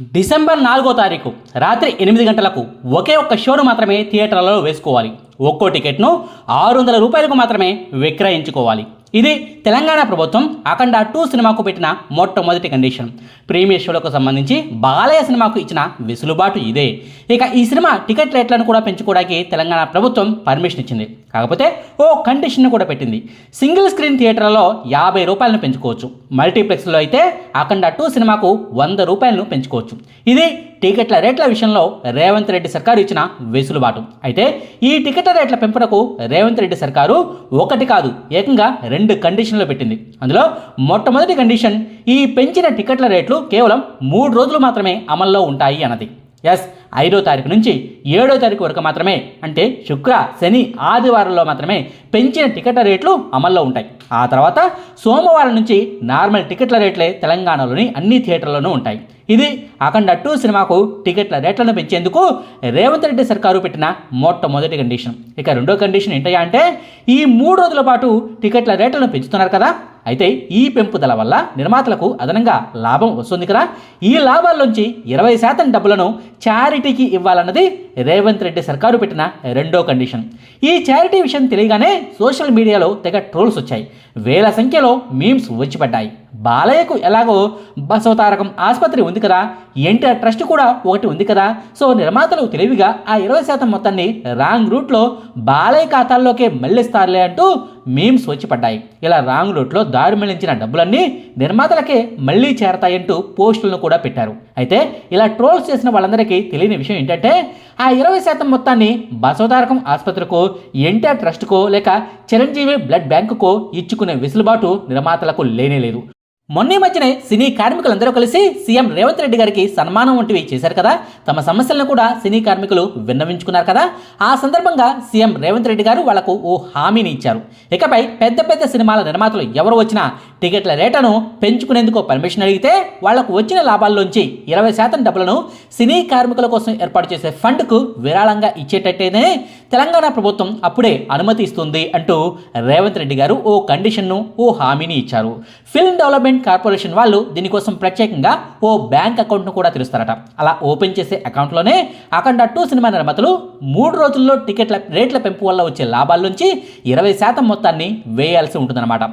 December నాలుగో తారీఖు రాత్రి ఎనిమిది గంటలకు ఒకే ఒక్క షోను మాత్రమే థియేటర్లలో వేసుకోవాలి. ఒక్కో టికెట్ను ఆరు వందల రూపాయలకు మాత్రమే విక్రయించుకోవాలి. ఇది తెలంగాణ ప్రభుత్వం అఖండ టూ సినిమాకు పెట్టిన మొట్టమొదటి కండిషన్. ప్రీమియర్ షోలకు సంబంధించి బాలయ్య సినిమాకు ఇచ్చిన వెసులుబాటు ఇదే. ఇక ఈ సినిమా టికెట్ రేట్లను కూడా పెంచుకోవడానికి తెలంగాణ ప్రభుత్వం పర్మిషన్ ఇచ్చింది. కాకపోతే ఓ కండిషన్ కూడా పెట్టింది. సింగిల్ స్క్రీన్ థియేటర్లలో యాభై రూపాయలను పెంచుకోవచ్చు. మల్టీప్లెక్స్లో అయితే అఖండ టూ సినిమాకు వంద రూపాయలను పెంచుకోవచ్చు. ఇది టికెట్ల రేట్ల విషయంలో రేవంత్ రెడ్డి సర్కారు ఇచ్చిన వెసులుబాటు. అయితే ఈ టికెట్ల రేట్ల పెంపునకు రేవంత్ రెడ్డి సర్కారు ఒకటి కాదు ఏకంగా రెండు కండిషన్లు పెట్టింది. అందులో మొట్టమొదటి కండిషన్ ఈ పెంచిన టికెట్ల రేట్లు కేవలం మూడు రోజులు మాత్రమే అమల్లో ఉంటాయి అన్నది. ఎస్ ఐదో తారీఖు నుంచి ఏడో తారీఖు వరకు మాత్రమే అంటే శుక్ర శని ఆదివారంలో మాత్రమే పెంచిన టికెట్ల రేట్లు అమల్లో ఉంటాయి. ఆ తర్వాత సోమవారం నుంచి నార్మల్ టికెట్ల రేట్లే తెలంగాణలోని అన్ని థియేటర్లోనూ ఉంటాయి. ఇది అఖండ టూ సినిమాకు టికెట్ల రేట్లను పెంచేందుకు రేవంత్ రెడ్డి సర్కారు పెట్టిన మొట్టమొదటి కండిషన్ ఇక రెండో కండిషన్ ఏంటయ్యా అంటే ఈ మూడు రోజుల పాటు టికెట్ల రేట్లను పెంచుతున్నారు కదా. అయితే ఈ పెంపుదల వల్ల నిర్మాతలకు అదనంగా లాభం వస్తుంది కదా. ఈ లాభాల్లోంచి ఇరవై శాతం డబ్బులను చారిటీకి ఇవ్వాలన్నది రేవంత్ రెడ్డి సర్కారు పెట్టిన రెండో కండిషన్. ఈ చారిటీ విషయం తెలియగానే సోషల్ మీడియాలో తెగ ట్రోల్స్ వచ్చాయి. వేల సంఖ్యలో మీమ్స్ వచ్చిపడ్డాయి బాలయ్యకు ఎలాగో బసవతారకం ఆసుపత్రి ఉంది కదా ఎన్టీఆర్ ట్రస్ట్ కూడా ఒకటి ఉంది కదా. సో నిర్మాతలు తెలివిగా ఆ ఇరవై శాతం మొత్తాన్ని రాంగ్ రూట్లో బాలయ్య ఖాతాల్లోకే మళ్ళిస్తారులే అంటూ మీమ్స్ వచ్చి పడ్డాయి ఇలా రాంగ్ రూట్లో దారి మళ్ళించిన డబ్బులన్నీ నిర్మాతలకే మళ్ళీ చేరతాయంటూ పోస్టులను కూడా పెట్టారు. అయితే ఇలా ట్రోల్స్ చేసిన వాళ్ళందరికీ తెలియని విషయం ఏంటంటే ఆ ఇరవై శాతం మొత్తాన్ని బసవతారకం ఆసుపత్రికో ఎన్టీఆర్ ట్రస్ట్కో లేక చిరంజీవి బ్లడ్ బ్యాంకుకో ఇచ్చుకునే వెసులుబాటు నిర్మాతలకు లేనే లేదు. మొన్నే మధ్యనే సినీ కార్మికులందరూ కలిసి సీఎం రేవంత్ రెడ్డి గారికి సన్మానం వంటివి చేశారు కదా. తమ సమస్యలను కూడా సినీ కార్మికులు విన్నవించుకున్నారు కదా. ఆ సందర్భంగా సీఎం రేవంత్ రెడ్డి గారు వాళ్ళకు ఓ హామీని ఇచ్చారు. ఇకపై పెద్ద పెద్ద సినిమాల నిర్మాతలు ఎవరు వచ్చినా టికెట్ల రేటను పెంచుకునేందుకు పర్మిషన్ అడిగితే వాళ్ళకు వచ్చిన లాభాల్లోంచి ఇరవై శాతం డబ్బులను సినీ కార్మికుల కోసం ఏర్పాటు చేసే ఫండ్కు విరాళంగా ఇచ్చేటట్టేనే తెలంగాణ ప్రభుత్వం అప్పుడే అనుమతి ఇస్తుంది అంటూ రేవంత్ రెడ్డి గారు ఓ కండిషన్ను ఓ హామీని ఇచ్చారు. ఫిల్మ్ డెవలప్మెంట్ కార్పొరేషన్ వాళ్ళు దీనికోసం ప్రత్యేకంగా ఓ బ్యాంక్ అకౌంట్ను కూడా తెరుస్తారట. అలా ఓపెన్ చేసే అకౌంట్లోనే అఖండ టూ సినిమా నిర్మాతలు మూడు రోజుల్లో టికెట్ల రేట్ల పెంపు వల్ల వచ్చే లాభాల నుంచి ఇరవై శాతం మొత్తాన్ని వేయాల్సి ఉంటుందన్నమాట.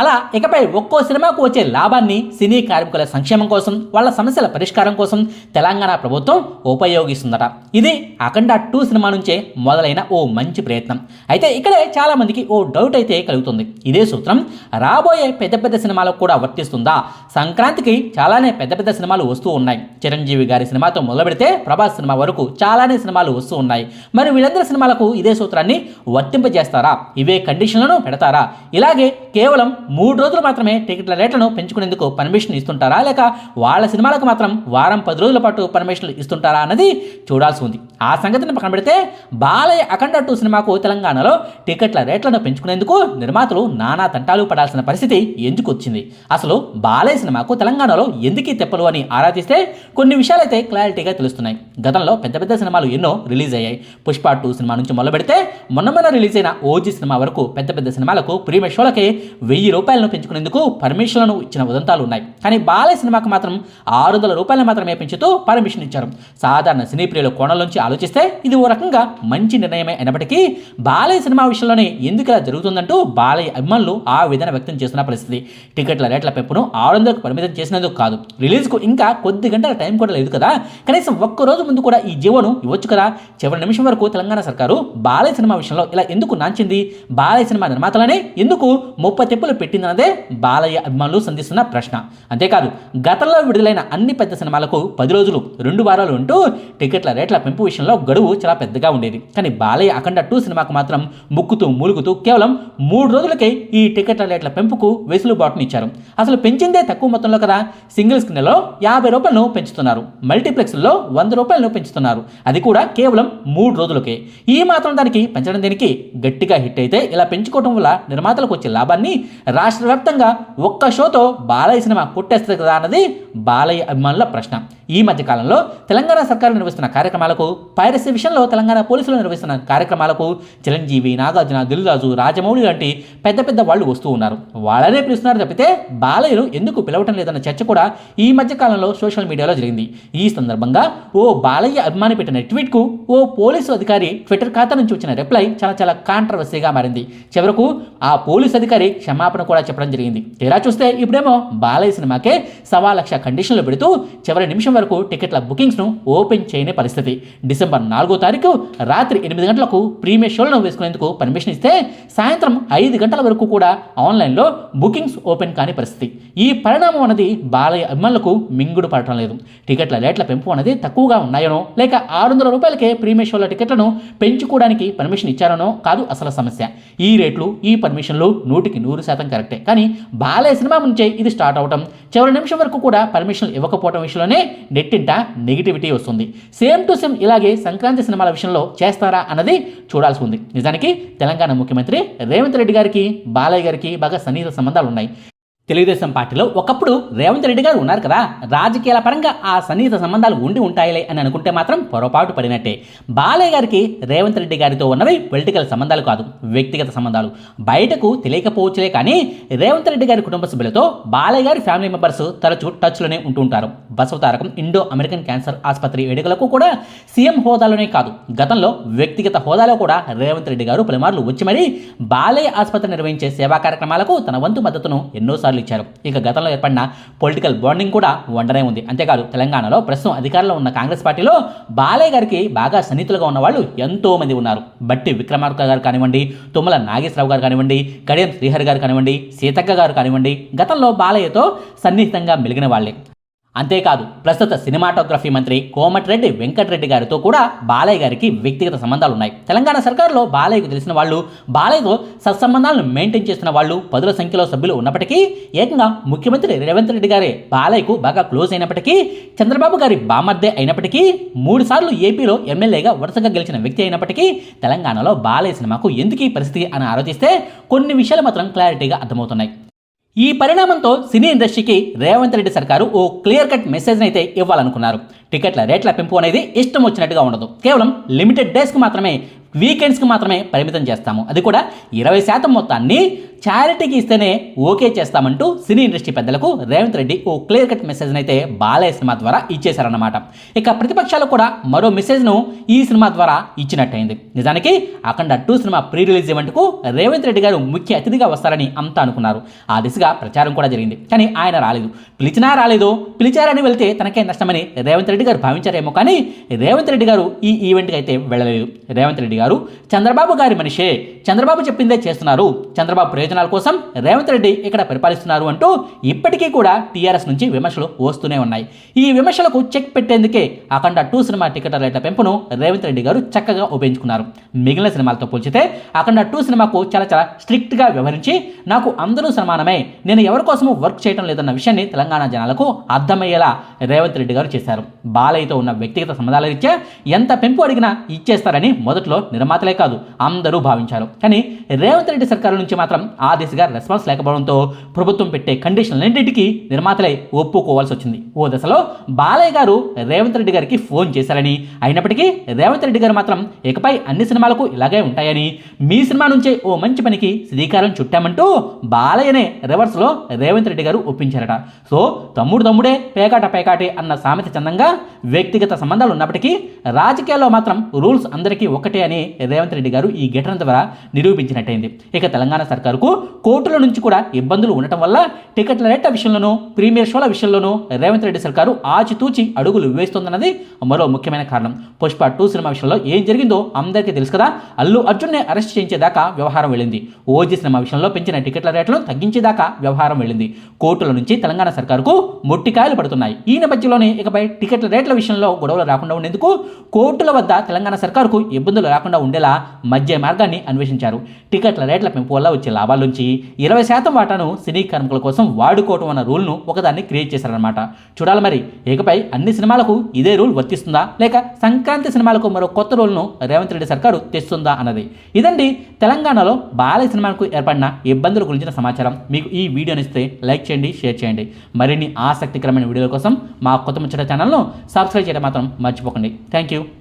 అలా ఇకపై ఒక్కో సినిమాకు వచ్చే లాభాన్ని సినీ కార్మికుల సంక్షేమం కోసం వాళ్ళ సమస్యల పరిష్కారం కోసం తెలంగాణ ప్రభుత్వం ఉపయోగిస్తుందట. ఇది అఖండ టూ సినిమా నుంచే మొదలైన ఓ మంచి ప్రయత్నం. అయితే ఇక్కడే చాలామందికి ఓ డౌట్ అయితే కలుగుతుంది. ఇదే సూత్రం రాబోయే పెద్ద పెద్ద సినిమాలకు కూడా వర్తిస్తుందా? సంక్రాంతికి చాలానే పెద్ద పెద్ద సినిమాలు వస్తూ ఉన్నాయి. చిరంజీవి గారి సినిమాతో మొదలు పెడితే ప్రభాస్ సినిమా వరకు చాలానే సినిమాలు వస్తూ ఉన్నాయి. మరి వీళ్ళందరి సినిమాలకు ఇదే సూత్రాన్ని వర్తింపజేస్తారా? ఇవే కండిషన్లను పెడతారా? ఇలాగే కేవలం మూడు రోజులు మాత్రమే టికెట్ల రేట్లను పెంచుకునేందుకు పర్మిషన్ ఇస్తుంటారా? లేక వాళ్ళ సినిమాలకు మాత్రం వారం పది రోజుల పాటు పర్మిషన్లు ఇస్తుంటారా అన్నది చూడాల్సి ఉంది. ఆ సంగతిని పక్కన పెడితే బాలయ్య అఖండ టూ సినిమాకు తెలంగాణలో టికెట్ల రేట్లను పెంచుకునేందుకు నిర్మాతలు నానా తంటాలు పడాల్సిన పరిస్థితి ఎందుకు వచ్చింది? అసలు బాలయ్య సినిమాకు తెలంగాణలో ఎందుకీ తెప్పలు అని ఆరాధిస్తే కొన్ని విషయాలైతే క్లారిటీగా తెలుస్తున్నాయి. గతంలో పెద్ద పెద్ద సినిమాలు ఎన్నో రిలీజ్ అయ్యాయి. పుష్ప టూ సినిమా నుంచి మొదలు పెడితే మొన్న మొన్న రిలీజ్ అయిన ఓజీ సినిమా వరకు పెద్ద పెద్ద సినిమాలకు ప్రీమియర్ షోలకే వెయ్యి రూపాయలను పెంచుకునేందుకు పర్మిషన్లను ఇచ్చిన ఉదంతాలు ఉన్నాయి. కానీ బాలయ్య సినిమాకు మాత్రం ఆరు వందల రూపాయలు మాత్రమే పెంచుతూ పర్మిషన్ ఇచ్చారు. సాధారణ సినీ ప్రియుల కోణం నుంచి ఆలోచిస్తే ఇది ఓ రకంగా మంచి నిర్ణయమే అయినప్పటికీ బాలయ్య సినిమా విషయంలోనే ఎందుకు ఇలా జరుగుతుందంటూ బాలయ్య అభిమానులు ఆ విధానం వ్యక్తం చేస్తున్న పరిస్థితి. టికెట్ల రేట్ల పెంపును ఆరు వందలకు పరిమితం చేసినందుకు కాదు. రిలీజ్కు ఇంకా కొద్ది గంటల టైం కూడా లేదు కదా. కనీసం ఒక్క రోజు ముందు కూడా ఈ జీవోను ఇవ్వచ్చు కదా. చివరి నిమిషం వరకు తెలంగాణ సర్కారు బాలయ్య సినిమా విషయంలో ఇలా ఎందుకు నాంచింది? బాలయ్య సినిమా నిర్మాతలనే ఎందుకు ముప్పై తెప్పులు పెట్టిందన్నదే బాలయ్య అభిమానులు సంధిస్తున్న ప్రశ్న. అంతేకాదు గతంలో విడుదలైన అన్ని పెద్ద సినిమాలకు పది రోజులు రెండు వారాలు ఉంటూ టికెట్ల రేట్ల పెంపు విషయంలో గడువు చాలా పెద్దగా ఉండేది. కానీ బాలయ్య అఖండ టూ సినిమాకు మాత్రం ముక్కుతూ మూలుగుతూ కేవలం మూడు రోజులకే ఈ టికెట్ల రేట్ల పెంపుకు వెసులుబాటుని ఇచ్చారు. అసలు పెంచిందే తక్కువ మొత్తంలో కదా సింగిల్ స్క్రీన్లో యాభై రూపాయలను పెంచుతున్నారు. మల్టీప్లెక్స్లో వంద రూపాయలను పెంచుతున్నారు. అది కూడా కేవలం మూడు రోజులకే. ఈ మాత్రం దానికి పెంచడం దీనికి గట్టిగా హిట్ అయితే ఇలా పెంచుకోవడం వల్ల నిర్మాతలకు వచ్చే లాభాన్ని రాష్ట్ర వ్యాప్తంగా ఒక్క షోతో బాలయ్య సినిమా కొట్టేస్తుంది కదా అన్నది బాలయ్య అభిమానుల ప్రశ్న. ఈ మధ్యకాలంలో తెలంగాణ సర్కారు నిర్వహిస్తున్న కార్యక్రమాలకు పైరసీ విషయంలో తెలంగాణ పోలీసులు నిర్వహిస్తున్న కార్యక్రమాలకు చిరంజీవి నాగార్జున దిల్రాజు రాజమౌళి లాంటి పెద్ద పెద్ద వాళ్ళు వస్తూ ఉన్నారు. వాళ్ళనే పిలుస్తున్నారు తప్పితే బాలయ్యను ఎందుకు పిలవటం లేదన్న చర్చ కూడా ఈ మధ్యకాలంలో సోషల్ మీడియాలో జరిగింది. ఈ సందర్భంగా ఓ బాలయ్య అభిమాని పెట్టిన ట్వీట్కు ఓ పోలీసు అధికారి ట్విట్టర్ ఖాతా నుంచి వచ్చిన రిప్లై చాలా చాలా కాంట్రవర్సీగా మారింది. చివరకు ఆ పోలీసు అధికారి క్షమాపణ కూడా చెప్పడం జరిగింది. తీరా చూస్తే ఇప్పుడేమో బాలయ్య సినిమాకే సవా లక్ష కండిషన్లు పెడుతూ చివరి నిమిషం వరకు టికెట్ల బుకింగ్స్ను ఓపెన్ చేయని పరిస్థితి. డిసెంబర్ నాలుగో తారీఖు రాత్రి ఎనిమిది గంటలకు ప్రీమియర్ షోలను వేసుకునేందుకు పర్మిషన్ ఇస్తే సాయంత్రం ఐదు గంటల వరకు కూడా ఆన్లైన్లో బుకింగ్స్ ఓపెన్ కాని పరిస్థితి. ఈ పరిణామం అన్నది బాలయ్య అభిమానులకు మింగుడు పడటం లేదు. టికెట్ల రేట్ల పెంపు అనేది తక్కువగా ఉన్నాయనో లేక ఆరు వందల రూపాయలకే ప్రీమియర్ షోల టికెట్లను పెంచుకోవడానికి పర్మిషన్ ఇచ్చారనో కాదు అసలు సమస్య. ఈ రేట్లు ఈ పర్మిషన్లు నూటికి నూరు శాతం కరెక్టే. కానీ బాలయ్య సినిమా నుంచే ఇది స్టార్ట్ అవటం చివరి నిమిషం వరకు కూడా పర్మిషన్లు ఇవ్వకపోవడం విషయంలోనే నెట్టింట నెగిటివిటీ వస్తుంది. సేమ్ టు సేమ్ ఇలాగే సంక్రాంతి సినిమాల విషయంలో చేస్తారా అన్నది చూడాల్సి ఉంది. నిజానికి తెలంగాణ ముఖ్యమంత్రి రేవంత్ రెడ్డి గారికి బాలయ్య గారికి బాగా సన్నిహిత సంబంధాలు ఉన్నాయి తెలుగుదేశం పార్టీలో ఒకప్పుడు రేవంత్ రెడ్డి గారు ఉన్నారు కదా. రాజకీయాల పరంగా ఆ సన్నిహిత సంబంధాలు ఉండి ఉంటాయిలే అని అనుకుంటే మాత్రం పొరపాటు పడినట్టే. బాలయ్య గారికి రేవంత్ రెడ్డి గారితో ఉన్నవి పొలిటికల్ సంబంధాలు కాదు వ్యక్తిగత సంబంధాలు. బయటకు తెలియకపోవచ్చులే కానీ రేవంత్ రెడ్డి గారి కుటుంబ సభ్యులతో బాలయ్య గారి ఫ్యామిలీ మెంబర్స్ తరచూ టచ్లోనే ఉంటుంటారు. బసవతారకం ఇండో అమెరికన్ క్యాన్సర్ ఆసుపత్రి వేడుకలకు కూడా సీఎం హోదాలోనే కాదు. గతంలో వ్యక్తిగత హోదాలో కూడా రేవంత్ రెడ్డి గారు పలుమార్లు వచ్చి మరీ బాలయ్య ఆసుపత్రి నిర్వహించే సేవా కార్యక్రమాలకు తన వంతు మద్దతును ఎన్నోసార్లు ఇచ్చారు. ఇక గతంలో ఏర్పడిన పొలిటికల్ బాండింగ్ కూడా వండనే ఉంది. అంతేకాదు తెలంగాణలో ప్రస్తుతం అధికారంలో ఉన్న కాంగ్రెస్ పార్టీలో బాలయ్య గారికి బాగా సన్నిహితులుగా ఉన్న వాళ్ళు ఎంతో మంది ఉన్నారు. బట్టి విక్రమార్క గారు కానివ్వండి తుమ్మల నాగేశ్వరరావు గారు కానివ్వండి కడియం శ్రీహరి గారు కానివ్వండి సీతక్క గారు కానివ్వండి గతంలో బాలయ్యతో సన్నిహితంగా మెలిగిన వాళ్ళే. అంతేకాదు ప్రస్తుత సినిమాటోగ్రఫీ మంత్రి కోమటిరెడ్డి వెంకటరెడ్డి గారితో కూడా బాలయ్య గారికి వ్యక్తిగత సంబంధాలు ఉన్నాయి తెలంగాణ సర్కారులో బాలయ్యకు తెలిసిన వాళ్ళు బాలయ్యతో సత్సంబంధాలను మెయింటైన్ చేస్తున్న వాళ్ళు పదుల సంఖ్యలో సభ్యులు ఉన్నప్పటికీ ఏకంగా ముఖ్యమంత్రి రేవంత్ రెడ్డి గారే బాలయ్యకు బాగా క్లోజ్ అయినప్పటికీ చంద్రబాబు గారి బామర్దే అయినప్పటికీ మూడు సార్లు ఏపీలో ఎమ్మెల్యేగా వరుసగా గెలిచిన వ్యక్తి అయినప్పటికీ తెలంగాణలో బాలయ్య సినిమాకు ఎందుకు ఈ పరిస్థితి అని ఆలోచిస్తే కొన్ని విషయాలు మాత్రం క్లారిటీగా అర్థమవుతున్నాయి. ఈ పరిణామంతో సినీ ఇండస్ట్రీకి రేవంత్ రెడ్డి సర్కారు ఓ క్లియర్ కట్ మెసేజ్ని అయితే ఇవ్వాలనుకున్నారు. టికెట్ల రేట్ల పెంపు అనేది ఇష్టం వచ్చినట్టుగా ఉండదు. కేవలం లిమిటెడ్ డేస్కి మాత్రమే వీకెండ్స్కి మాత్రమే పరిమితం చేస్తాము. అది కూడా ఇరవై శాతం మొత్తాన్ని చారిటీకి ఇస్తేనే ఓకే చేస్తామంటూ సినీ ఇండస్ట్రీ పెద్దలకు రేవంత్ రెడ్డి ఓ క్లియర్ కట్ మెసేజ్ని అయితే బాలయ్య సినిమా ద్వారా ఇచ్చేశారన్నమాట. ఇక ప్రతిపక్షాలు కూడా మరో మెసేజ్ను ఈ సినిమా ద్వారా ఇచ్చినట్టయింది. నిజానికి Akhanda two cinema pre release ఈవెంట్కు Revanth Reddy గారు ముఖ్య అతిథిగా వస్తారని అంతా అనుకున్నారు. ఆ దిశగా ప్రచారం కూడా జరిగింది. కానీ ఆయన రాలేదు. పిలిచినా రాలేదు. పిలిచారని వెళ్తే తనకే నష్టమని రేవంత్ రెడ్డి గారు భావించారేమో కానీ రేవంత్ రెడ్డి గారు ఈ ఈవెంట్కి అయితే వెళ్ళలేదు. రేవంత్ రెడ్డి గారు చంద్రబాబు గారి మనిషే. చంద్రబాబు చెప్పిందే చేస్తున్నారు. చంద్రబాబు ప్రయోజనాల కోసం రేవంత్ రెడ్డి ఇక్కడ పరిపాలిస్తున్నారు అంటూ ఇప్పటికీ కూడా టీఆర్ఎస్ నుంచి విమర్శలు వస్తూనే ఉన్నాయి. ఈ విమర్శలకు చెక్ పెట్టేందుకే అఖండ టూ సినిమా టికెట్ రేట్ల పెంపును రేవంత్ రెడ్డి గారు చక్కగా ఉపయోగించుకున్నారు. మిగిలిన సినిమాలతో పోల్చితే అఖండ టూ సినిమాకు చాలా చాలా స్ట్రిక్ట్గా వ్యవహరించి నాకు అందరూ సమానమే నేను ఎవరి కోసము వర్క్ చేయడం లేదన్న విషయాన్ని తెలంగాణ జనాలకు అర్థమయ్యేలా రేవంత్ రెడ్డి గారు చేశారు. బాలయ్యతో ఉన్న వ్యక్తిగత సంబంధాల రీత్యా ఎంత పెంపు అడిగినా ఇచ్చేస్తారని మొదట్లో నిర్మాతలే కాదు అందరూ భావించారు. కానీ రేవంత్ రెడ్డి సర్కారు నుంచి మాత్రం ఆ దిశగా రెస్పాన్స్ లేకపోవడంతో ప్రభుత్వం పెట్టే కండిషన్లన్నింటికి నిర్మాతలే ఒప్పుకోవాల్సి వచ్చింది. ఓ దశలో బాలయ్య గారు రేవంత్ రెడ్డి గారికి ఫోన్ చేశారని అయినప్పటికీ రేవంత్ రెడ్డి గారు మాత్రం ఇకపై అన్ని సినిమాలకు ఇలాగే ఉంటాయని మీ సినిమా నుంచే ఓ మంచి పనికి శ్రీకారం చుట్టామంటూ బాలయ్యనే రివర్స్లో రేవంత్ రెడ్డి గారు ఒప్పించారట. సో తమ్ముడు తమ్ముడే పేకాట పేకాటే అన్న సామెత చందంగా వ్యక్తిగత సంబంధాలు ఉన్నప్పటికీ రాజకీయాల్లో మాత్రం రూల్స్ అందరికీ ఒకటే అని రేవంత్ రెడ్డి గారు ఈ ఘటన ద్వారా నిరూపించినట్టయింది. ఇక తెలంగాణ సర్కారుకు కోర్టుల నుంచి కూడా ఇబ్బందులు ఉండటం వల్ల టికెట్ల రేట్ల విషయంలోనూ ప్రీమియర్ షోల విషయంలోనూ రేవంత్ రెడ్డి సర్కారు ఆచితూచి అడుగులు వేస్తోందన్నది మరో ముఖ్యమైన కారణం. పుష్ప టూ సినిమా విషయంలో ఏం జరిగిందో అందరికీ తెలుసు కదా అల్లు అర్జున్ని అరెస్ట్ చేయించేదాకా వ్యవహారం వెళ్ళింది. ఓజీ సినిమా విషయంలో పెంచిన టికెట్ల రేట్లను తగ్గించేదాకా వ్యవహారం వెళ్ళింది. కోర్టుల నుంచి తెలంగాణ సర్కారుకు మొట్టికాయలు పడుతున్నాయి. ఈ నేపథ్యంలోనే ఇకపై టికెట్ల రేట్ల విషయంలో గొడవలు రాకుండా ఉండేందుకు కోర్టుల వద్ద తెలంగాణ సర్కారుకు ఇబ్బందులు రాకుండా కాకుండా ఉండేలా మధ్య మార్గాన్ని అన్వేషించారు. టికెట్ల రేట్ల పెంపు వల్ల వచ్చే లాభాల నుంచి ఇరవై శాతం వాటాను సినీ కార్మికుల కోసం వాడుకోవటం అన్న రూల్ను ఒకదాన్ని క్రియేట్ చేశారనమాట చూడాలి మరి ఇకపై అన్ని సినిమాలకు ఇదే రూల్ వర్తిస్తుందా? లేక సంక్రాంతి సినిమాలకు మరో కొత్త రూల్ను రేవంత్ రెడ్డి సర్కారు తెస్తుందా అన్నది. ఇదండి తెలంగాణలో బాలయ్య సినిమాకు ఏర్పడిన ఇబ్బందుల గురించిన సమాచారం. మీకు ఈ వీడియోని ఇస్తే లైక్ చేయండి షేర్ చేయండి. మరిన్ని ఆసక్తికరమైన వీడియోల కోసం మా కొత్త ముచ్చట ఛానల్ను సబ్స్క్రైబ్ చేయడం మాత్రం మర్చిపోకండి. Thank you